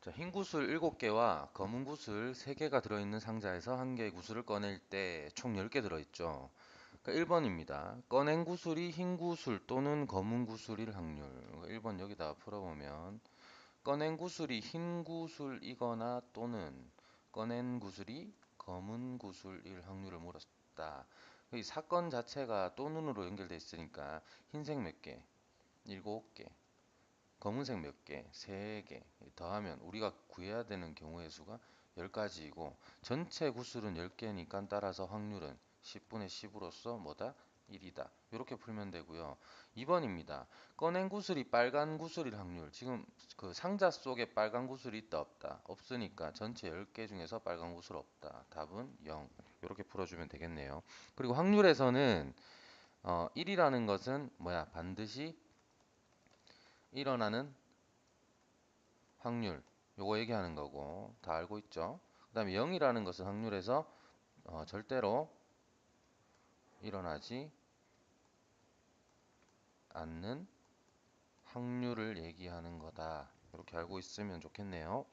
자, 흰 구슬 7개와 검은 구슬 3개가 들어있는 상자에서 한 개의 구슬을 꺼낼 때 총 10개 들어있죠. 그러니까 1번입니다. 꺼낸 구슬이 흰 구슬 또는 검은 구슬일 확률. 1번 여기다 풀어보면 꺼낸 구슬이 흰 구슬이거나 또는 꺼낸 구슬이 검은 구슬일 확률을 물었다. 이 사건 자체가 또는으로 연결돼 있으니까 흰색 몇 개, 7개, 검은색 몇 개, 3개 더하면 우리가 구해야 되는 경우의 수가 10가지이고 전체 구슬은 10개니까 따라서 확률은 10분의 10으로서 뭐다? 1이다. 이렇게 풀면 되고요. 2번입니다. 꺼낸 구슬이 빨간 구슬일 확률. 지금 그 상자 속에 빨간 구슬이 있다 없다. 없으니까 전체 10개 중에서 빨간 구슬 없다. 답은 0. 이렇게 풀어주면 되겠네요. 그리고 확률에서는 어, 1이라는 것은 뭐야? 반드시 일어나는 확률 요거 얘기하는 거고 다 알고 있죠? 그 다음에 0이라는 것은 확률에서 어, 절대로 일어나지 않는 확률을 얘기하는 거다. 이렇게 알고 있으면 좋겠네요